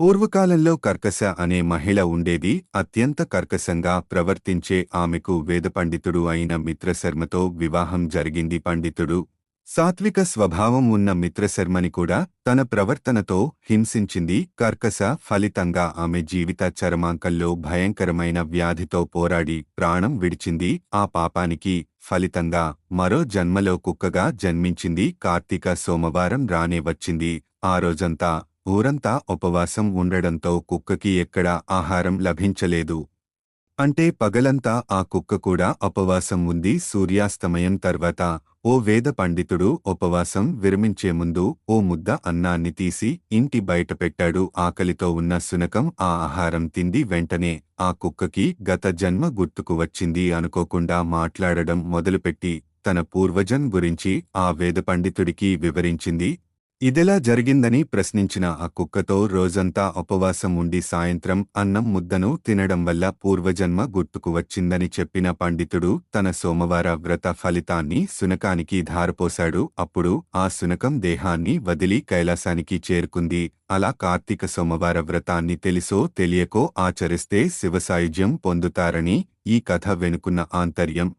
పూర్వకాలంలో కర్కశ అనే మహిళ ఉండేది. అత్యంత కర్కశంగా ప్రవర్తించే ఆమెకు వేదపండితుడు అయిన మిత్రశర్మతో వివాహం జరిగింది. పండితుడు సాత్విక స్వభావం ఉన్న మిత్రశర్మని కూడా తన ప్రవర్తనతో హింసించింది. కర్కశ ఫలితంగా ఆమె జీవిత చరమాంకంలో భయంకరమైన వ్యాధితో పోరాడి ప్రాణం విడిచింది. ఆ పాపానికి ఫలితంగా మరో జన్మలో కుక్కగా జన్మించింది. కార్తీక సోమవారం రానే వచ్చింది. ఆ రోజంతా ఊరంతా ఉపవాసం ఉండడంతో కుక్కకి ఎక్కడా ఆహారం లభించలేదు. అంటే పగలంతా ఆ కుక్క కూడా ఉపవాసం ఉంది. సూర్యాస్తమయం తర్వాత ఓ వేద పండితుడు ఉపవాసం విరమించే ముందు ఓ ముద్ద అన్నాన్ని తీసి ఇంటి బయట పెట్టాడు. ఆకలితో ఉన్న శునకం ఆ ఆహారం తింది. వెంటనే ఆ కుక్కకి గత జన్మ గుర్తుకు వచ్చింది అనుకోకుండా మాట్లాడడం మొదలుపెట్టి తన పూర్వజన్ గురించి ఆ వేద పండితుడికి వివరించింది. ఇదెలా జరిగిందని ప్రశ్నించిన ఆ కుక్కతో రోజంతా ఉపవాసం ఉండి సాయంత్రం అన్నం ముద్దను తినడం వల్ల పూర్వజన్మ గుర్తుకు వచ్చిందని చెప్పిన పండితుడు తన సోమవార వ్రత ఫలితాన్ని శునకానికి ధారపోశాడు. అప్పుడు ఆ శునకం దేహాన్ని వదిలి కైలాసానికి చేరుకుంది. అలా కార్తీక సోమవార వ్రతాన్ని తెలిసో తెలియకో ఆచరిస్తే శివసాయుజ్యం పొందుతారని ఈ కథ వెనుకున్న ఆంతర్యం.